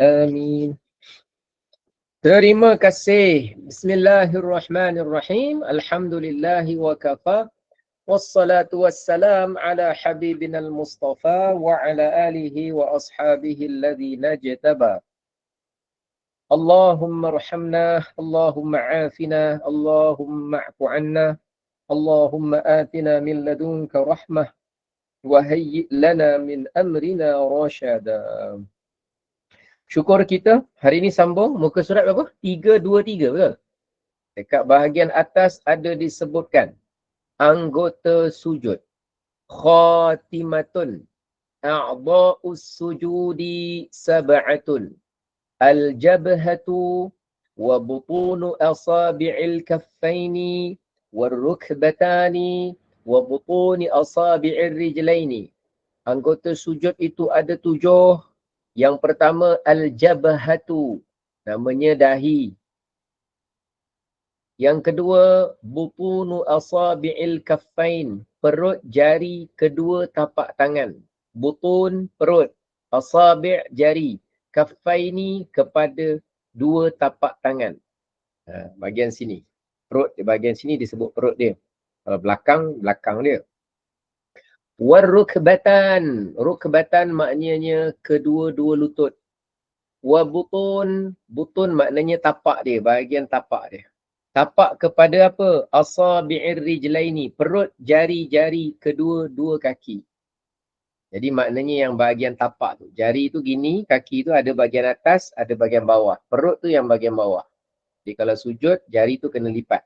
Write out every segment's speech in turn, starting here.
آمين Terima kasih. Bismillahirrahmanirrahim. Alhamdulillahi wa kafa. Wassalatu wassalam ala habibina al-Mustafa wa ala alihi wa ashabihi alladhina jataba. اللهم ارحمنا اللهم عافنا اللهم اعف عنا اللهم آتنا من لدنك رحمة وهيئ لنا من أمرنا رشدا Syukur kita hari ini sambung muka surat berapa? 323 betul? Dekat bahagian atas ada disebutkan anggota sujud. Khatimatun. A'ba'us sujudi sab'atun. Al-jabhatu wa butunu asabi'il kaffaini warrukbatani wa butuni asabi'ir rijlaini. Anggota sujud itu ada tujuh yang pertama al-jabhatu namanya dahi. Yang kedua butunu asabi'il kaffain perut jari kedua tapak tangan. Butun perut, asabi' jari, kaffaini kepada dua tapak tangan. Ha, bahagian sini. Perut di bahagian sini disebut perut dia. Kalau belakang, belakang dia. Warrukbatan. Rukbatan maknanya kedua-dua lutut. Wabutun. Butun maknanya tapak dia, bahagian tapak dia. Tapak kepada apa? Asabi'ir rijlaini. Perut jari-jari kedua-dua kaki. Jadi maknanya yang bahagian tapak tu. Jari tu gini, kaki tu ada bahagian atas, ada bahagian bawah. Perut tu yang bahagian bawah. Jadi kalau sujud, jari tu kena lipat.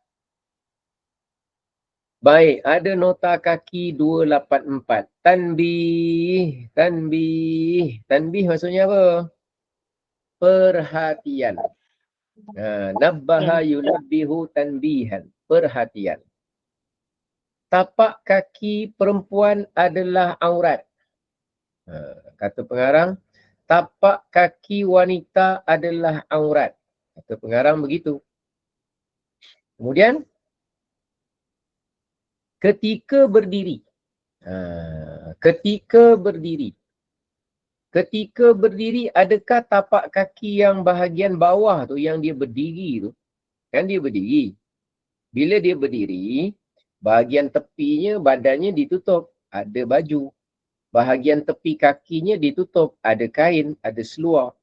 Baik, ada nota kaki 284. Tanbih, tanbih. Tanbih maksudnya apa? Perhatian. Ha, nabbaha yunabbihu tanbihan. Perhatian. Tapak kaki perempuan adalah aurat. Ha, kata pengarang, tapak kaki wanita adalah aurat. Kata pengarang begitu. Kemudian, ketika berdiri. Ha, ketika berdiri. Ketika berdiri adakah tapak kaki yang bahagian bawah tu yang dia berdiri tu. Kan dia berdiri. Bila dia berdiri, bahagian tepinya badannya ditutup. Ada baju. Bahagian tepi kakinya ditutup. Ada kain, ada seluar.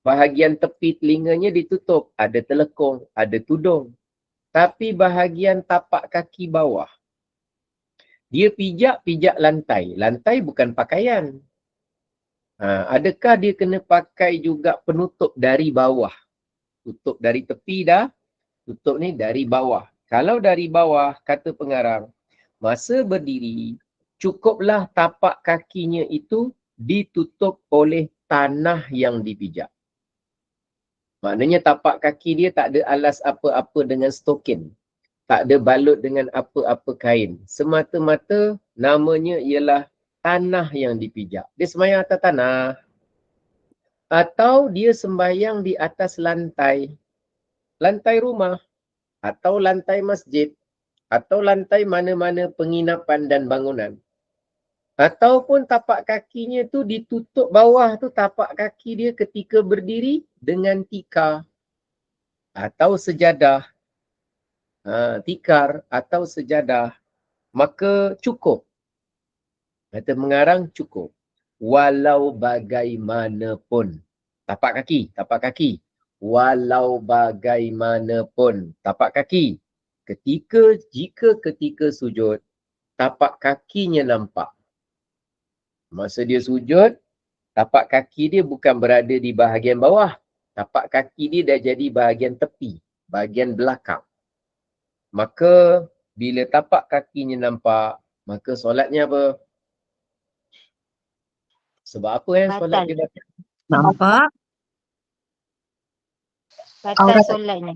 Bahagian tepi telinganya ditutup. Ada telekong, ada tudung. Tapi bahagian tapak kaki bawah dia pijak-pijak lantai. Lantai bukan pakaian. Ha, adakah dia kena pakai juga penutup dari bawah? Tutup dari tepi dah, tutup ni dari bawah. Kalau dari bawah, kata pengarang, masa berdiri, cukuplah tapak kakinya itu ditutup oleh tanah yang dipijak. Maknanya tapak kaki dia tak ada alas apa-apa dengan stokin tak ada balut dengan apa-apa kain. Semata-mata namanya ialah tanah yang dipijak. Dia sembahyang atas tanah. Atau dia sembahyang di atas lantai. Lantai rumah. Atau lantai masjid. Atau lantai mana-mana penginapan dan bangunan. Ataupun tapak kakinya tu ditutup bawah tu tapak kaki dia ketika berdiri dengan tikar. Atau sejadah uh, tikar atau sejadah, maka cukup. Kata mengarang cukup. Walau bagaimanapun. Tapak kaki, tapak kaki. Walau bagaimanapun. Tapak kaki. Ketika, jika ketika sujud, tapak kakinya nampak. Masa dia sujud, tapak kaki dia bukan berada di bahagian bawah. Tapak kaki dia dah jadi bahagian tepi, bahagian belakang maka bila tapak kakinya nampak, maka solatnya apa? Sebab apa yang solat dia Nampak? Batal solatnya.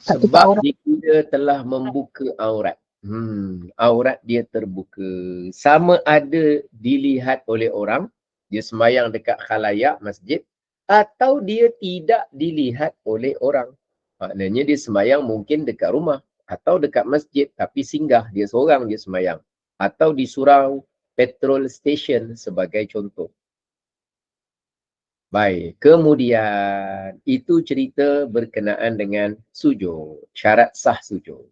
Sebab dia telah membuka aurat. Hmm, aurat dia terbuka. Sama ada dilihat oleh orang, dia semayang dekat khalayak masjid atau dia tidak dilihat oleh orang. Maknanya dia semayang mungkin dekat rumah atau dekat masjid tapi singgah dia seorang dia semayang. Atau di surau petrol station sebagai contoh. Baik, kemudian itu cerita berkenaan dengan sujud, syarat sah sujud.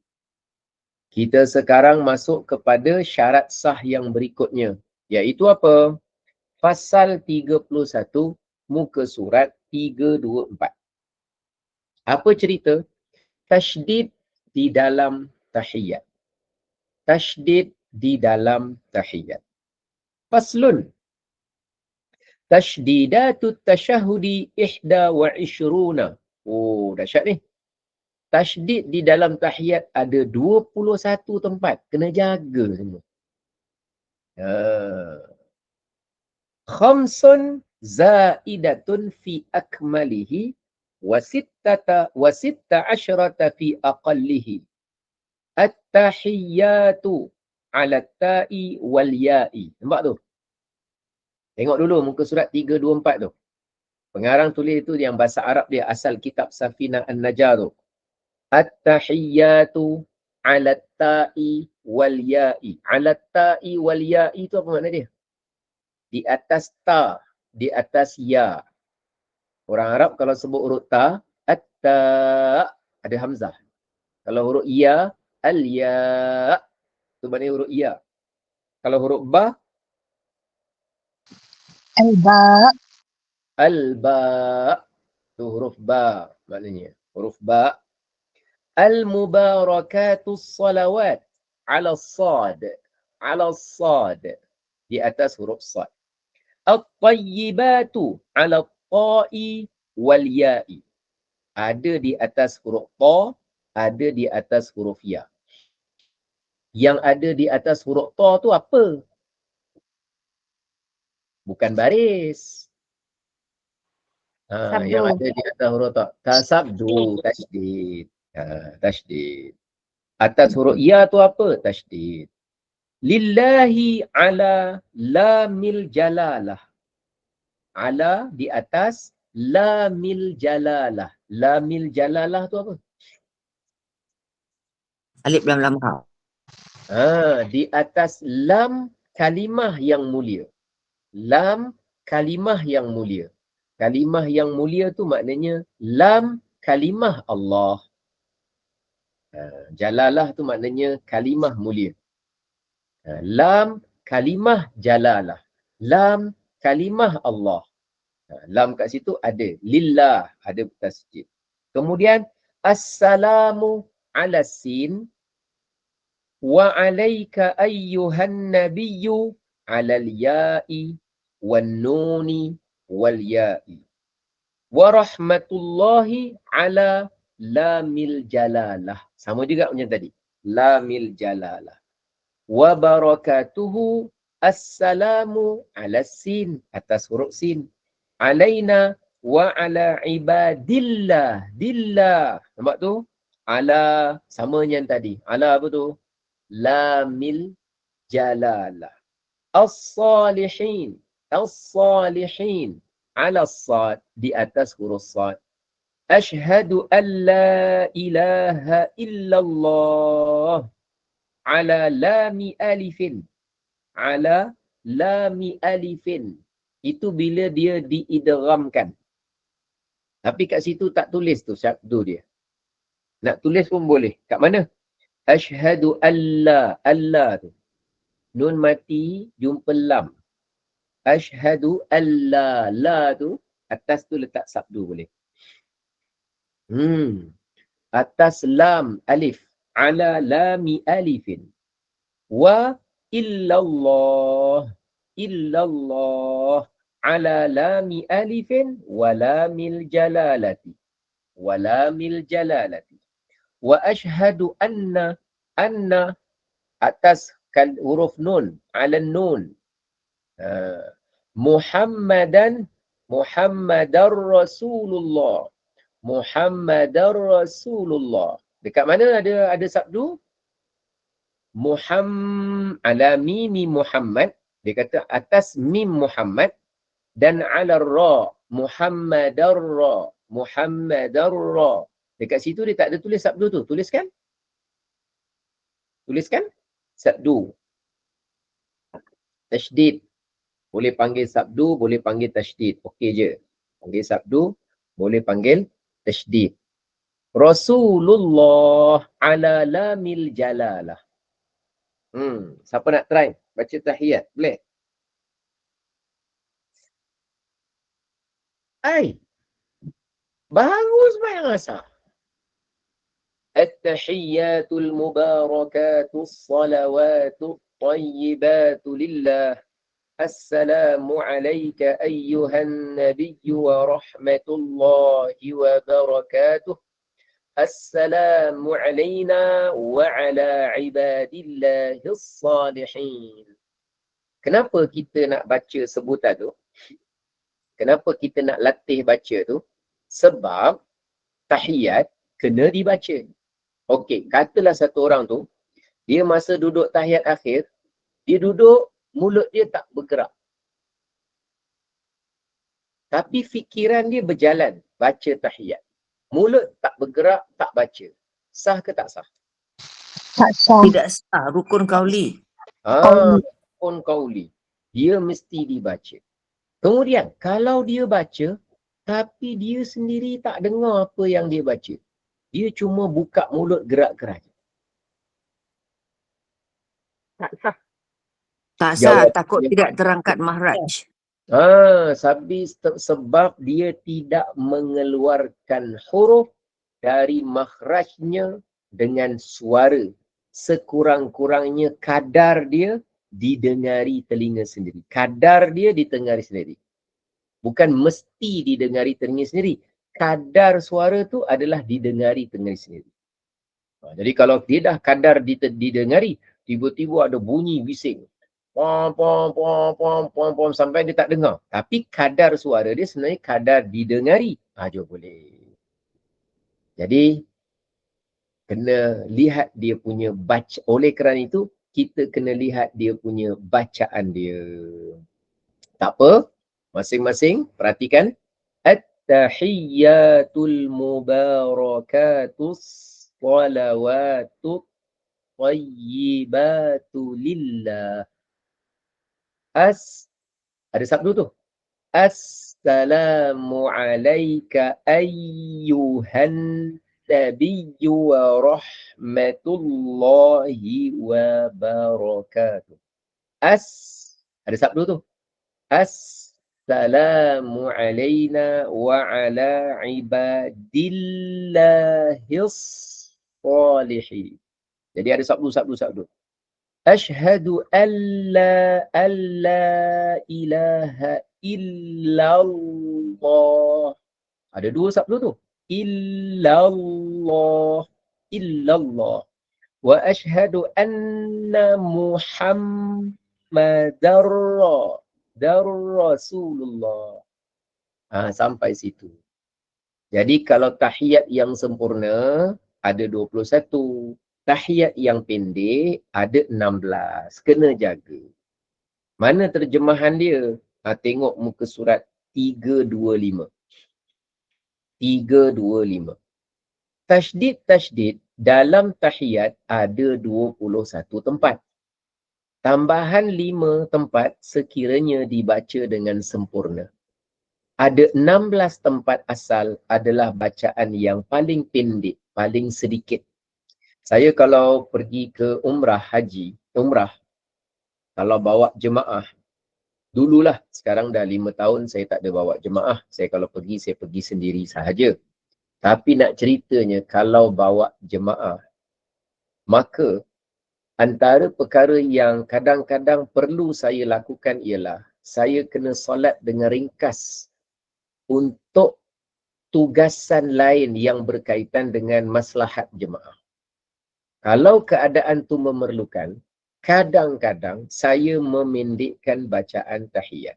Kita sekarang masuk kepada syarat sah yang berikutnya, iaitu apa? Pasal 31 muka surat 324. Apa cerita? Tashdid di dalam tahiyat. Tashdid di dalam tahiyat. Faslun Tashdidatut tashahudi ihda wa ishruna. Oh, dahsyat ni. Tashdid di dalam tahiyat ada 21 tempat. Kena jaga semua. Ya. Khamsun zaidatun fi akmalihi wa sittata wa sitta asyrata fi aqallihi. At-tahiyyatu ala ta'i wal ya'i. Nampak tu? Tengok dulu muka surat 324 tu. Pengarang tulis tu yang bahasa Arab dia asal kitab Safina An-Najar tu. At-tahiyyatu ala ta'i wal ya'i. Ala ta'i wal ya'i tu apa makna dia? Di atas ta, di atas ya. Orang Arab kalau sebut huruf ta, at-ta ada hamzah. Kalau huruf ya, al-ya. Tu maknanya huruf ya. Kalau huruf ba, Al-ba. Al-ba. Tu huruf ba maknanya. Huruf ba. Al-mubarakatus salawat. Ala sad. Ala sad. Di atas huruf sad. At-tayyibatu ala ta'i wal ya'i. Ada di atas huruf ta, ada di atas huruf ya. Yang ada di atas huruf ta tu apa? bukan baris. Ha, yang ada di atas huruf tak. Tasabdu, tasdid. Ha, tasdid. Atas huruf ya tu apa? Tasdid. Lillahi ala lamil jalalah. Ala di atas lamil jalalah. Lamil jalalah tu apa? Alif lam lam ha. Ha, di atas lam kalimah yang mulia lam kalimah yang mulia. Kalimah yang mulia tu maknanya lam kalimah Allah. Ha, jalalah tu maknanya kalimah mulia. Ha, lam kalimah jalalah. Lam kalimah Allah. Ha, lam kat situ ada. Lillah ada tasjid. Kemudian assalamu ala sin wa alaika ayyuhan nabiyyu ala al-ya'i wan-nuni wal-ya'i wa rahmatullahi ala lamil jalalah sama juga macam tadi lamil jalalah wa barakatuhu assalamu ala sin atas huruf sin alaina wa ala ibadillah dillah nampak tu ala sama yang tadi ala apa tu lamil jalalah As-salihin. As-salihin. Ala sad. Di atas huruf sad. Ashhadu an la ilaha illallah. Ala lami alifin. Ala lami alifin. Itu bila dia diidramkan. Tapi kat situ tak tulis tu syabdu dia. Nak tulis pun boleh. Kat mana? Ashhadu an la. Allah tu nun mati jumpa lam. Ashhadu alla la tu atas tu letak sabdu boleh. Hmm. Atas lam alif ala lami alifin. Wa illallah illallah ala lami alifin wa lamil jalalati. Wa lamil jalalati. Wa ashhadu anna anna atas kal huruf nun ala nun uh, Muhammadan Muhammadar Rasulullah Muhammadar Rasulullah. Dekat mana ada ada sabdu? Muhammad ala mimi Muhammad. Dia kata atas mim Muhammad dan ala ra Muhammadar ra Muhammadar ra. Dekat situ dia tak ada tulis sabdu tu. Tuliskan? Tuliskan? Sabdu. Tashdid. Boleh panggil sabdu, boleh panggil tashdid. Okey je. Panggil sabdu, boleh panggil tashdid. Rasulullah ala lamil jalalah. Hmm, siapa nak try baca tahiyat? Boleh? Ai. Bagus sembahyang asar. التحيات المباركات الصلوات الطيبات لله السلام عليك أيها النبي ورحمة الله وبركاته السلام علينا وعلى عباد الله الصالحين Kenapa kita nak baca sebutan tu? Kenapa kita nak latih baca tu? Sebab tahiyat kena dibaca. Okey, katalah satu orang tu, dia masa duduk tahiyat akhir, dia duduk, mulut dia tak bergerak. Tapi fikiran dia berjalan baca tahiyat. Mulut tak bergerak, tak baca. Sah ke tak sah? Tak sah. Tidak sah rukun kauli. Ah, pun kauli. Dia mesti dibaca. Kemudian, kalau dia baca, tapi dia sendiri tak dengar apa yang dia baca. Dia cuma buka mulut gerak-gerak. Tak sah. Tak sah Jawab takut dia. tidak terangkat mahraj. Ah, sabis te- sebab dia tidak mengeluarkan huruf dari makhrajnya dengan suara. Sekurang-kurangnya kadar dia didengari telinga sendiri. Kadar dia ditengari sendiri. Bukan mesti didengari telinga sendiri. Kadar suara tu adalah didengari telinga sendiri. Ha, jadi kalau dia dah kadar didengari, tiba-tiba ada bunyi bising. Pom, pom, pom, pom, pom, pom, sampai dia tak dengar. Tapi kadar suara dia sebenarnya kadar didengari. Ha, juga boleh. Jadi, kena lihat dia punya baca. Oleh kerana itu, kita kena lihat dia punya bacaan dia. Tak apa. Masing-masing perhatikan. At-tahiyyatul mubarakatus salawatut tayyibatu lillah. As ada sabdu tu. Assalamu alayka ayyuhan nabiyyu wa rahmatullahi wa barakatuh. As ada sabdu tu. Assalamu alayna wa ala ibadillahis salihin. Jadi ada sabdu, sabdu, sabdu. Ashhadu an la an la ilaha illallah. Ada dua sabdu tu. Illallah. Illallah. Wa ashhadu anna Muhammadar dar Rasulullah. Ha, sampai situ. Jadi kalau tahiyat yang sempurna ada 21 tahiyat yang pendek ada 16. Kena jaga. Mana terjemahan dia? Ha, tengok muka surat 325. 325. Tashdid-tashdid dalam tahiyat ada 21 tempat. Tambahan 5 tempat sekiranya dibaca dengan sempurna. Ada 16 tempat asal adalah bacaan yang paling pendek, paling sedikit. Saya kalau pergi ke umrah haji, umrah, kalau bawa jemaah, dululah sekarang dah lima tahun saya tak ada bawa jemaah. Saya kalau pergi, saya pergi sendiri sahaja. Tapi nak ceritanya, kalau bawa jemaah, maka antara perkara yang kadang-kadang perlu saya lakukan ialah saya kena solat dengan ringkas untuk tugasan lain yang berkaitan dengan maslahat jemaah. Kalau keadaan tu memerlukan, kadang-kadang saya memendekkan bacaan tahiyat.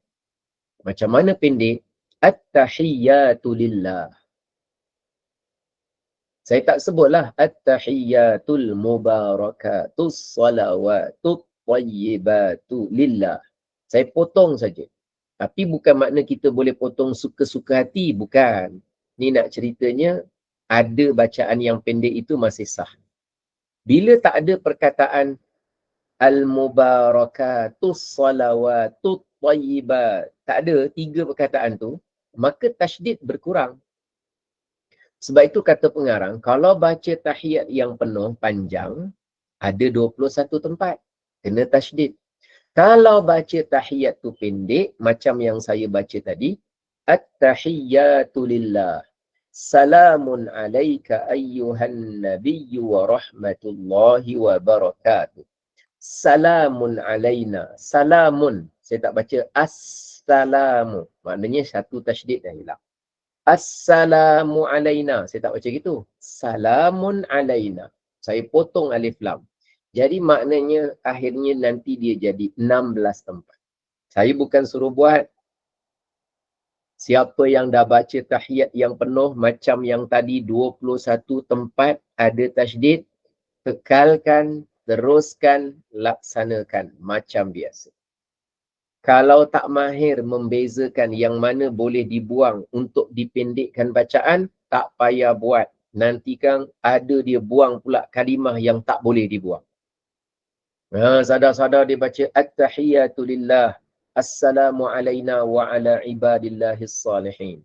Macam mana pendek? At-tahiyyatu lillah. Saya tak sebutlah at-tahiyyatul mubarakatus salawatut tayyibatu lillah. Saya potong saja. Tapi bukan makna kita boleh potong suka-suka hati, bukan. Ni nak ceritanya ada bacaan yang pendek itu masih sah. Bila tak ada perkataan al-mubarakatus salawatut tayyibat, tak ada tiga perkataan tu, maka tasydid berkurang. Sebab itu kata pengarang, kalau baca tahiyat yang penuh panjang, ada 21 tempat. Kena tasydid. Kalau baca tahiyat tu pendek, macam yang saya baca tadi, At-tahiyyatu lillah. Salamun alaika ayyuhan nabiyyu wa rahmatullahi wa barakatuh. Salamun alaina. Salamun. Saya tak baca assalamu. Maknanya satu tasydid dah hilang. Assalamu alaina. Saya tak baca gitu. Salamun alaina. Saya potong alif lam. Jadi maknanya akhirnya nanti dia jadi 16 tempat. Saya bukan suruh buat. Siapa yang dah baca tahiyat yang penuh macam yang tadi 21 tempat ada tasydid, kekalkan, teruskan, laksanakan macam biasa. Kalau tak mahir membezakan yang mana boleh dibuang untuk dipendekkan bacaan, tak payah buat. Nanti kan ada dia buang pula kalimah yang tak boleh dibuang. Ha, sadar-sadar dia baca At-tahiyatu lillah. Assalamu alayna wa ala ibadillahis salihin.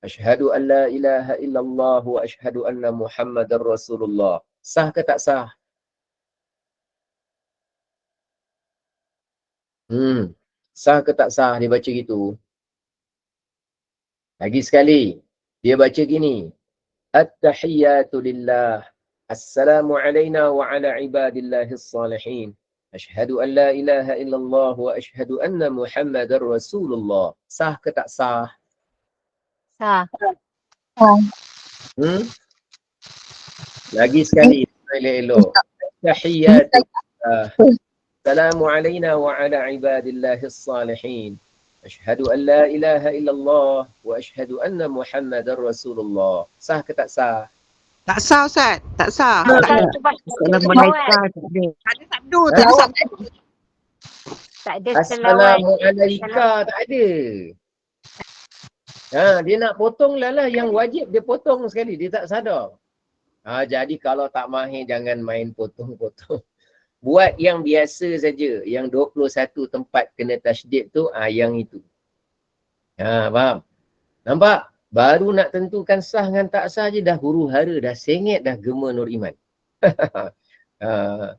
Ashhadu an la ilaha illallah wa ashhadu anna muhammadar rasulullah. Sah ke tak sah? Hmm. Sah ke tak sah dia baca gitu? Lagi sekali. Dia baca gini. At-tahiyatu lillah. Assalamu alayna wa ala ibadillahis salihin. Ashhadu an la ilaha illallah wa ashhadu anna Muhammadar Rasulullah. Sah ke tak sah? Sah. Hmm? Lagi sekali. Elok-elok. Tahiyyatu. Assalamu alayna wa ala ibadillahis salihin. Ashhadu an la ilaha illallah wa ashhadu anna Muhammadar Rasulullah. Sah ke tak sah? Tak sah Ustaz. Tak sah. Tak Tak ada. ada. Assalamualaikum. Tak ada. Tak ada sabdu. Tak ada sabdu. Tak ada selawat. Assalamualaikum. Tak ada. Ha, dia nak potong lah lah. Yang wajib dia potong sekali. Dia tak sadar. Ha, jadi kalau tak mahir jangan main potong-potong. Buat yang biasa saja. Yang 21 tempat kena tasydid tu, ah yang itu. Ha, faham? Nampak? Baru nak tentukan sah dengan tak sah je dah huru hara, dah sengit, dah gema Nur Iman. ha,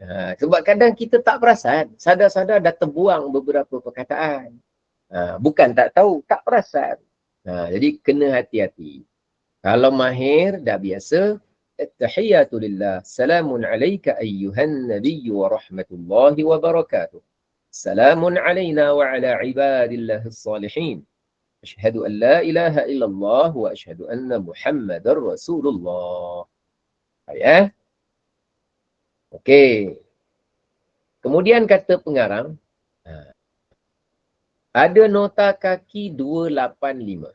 ha, sebab kadang kita tak perasan, sadar-sadar dah terbuang beberapa perkataan. Ha, bukan tak tahu, tak perasan. Ha, jadi kena hati-hati. Kalau mahir dah biasa, At-tahiyatu lillah. Salamun alayka ayyuhan nabiyyu wa rahmatullahi wa barakatuh. Salamun alayna wa ala ibadillahis salihin. Ashhadu an la ilaha illallah wa ashhadu anna Muhammadar Rasulullah. Eh? Okey. Kemudian kata pengarang, ha, ada nota kaki 285.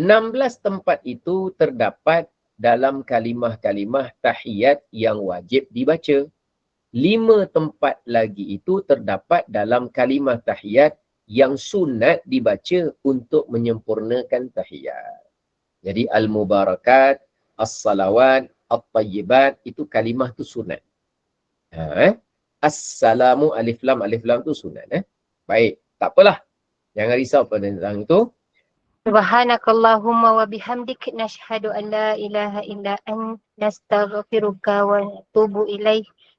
16 tempat itu terdapat dalam kalimah-kalimah tahiyat yang wajib dibaca. Lima tempat lagi itu terdapat dalam kalimah tahiyat yang sunat dibaca untuk menyempurnakan tahiyat. Jadi al-mubarakat, as-salawat, at-tayyibat itu kalimah tu sunat. Ha, eh? Assalamu alif lam alif lam tu sunat eh. Baik, tak apalah. Jangan risau pada tentang itu. Subhanakallahumma wa bihamdik nashhadu an la ilaha illa ant nastaghfiruka wa natubu ilaih.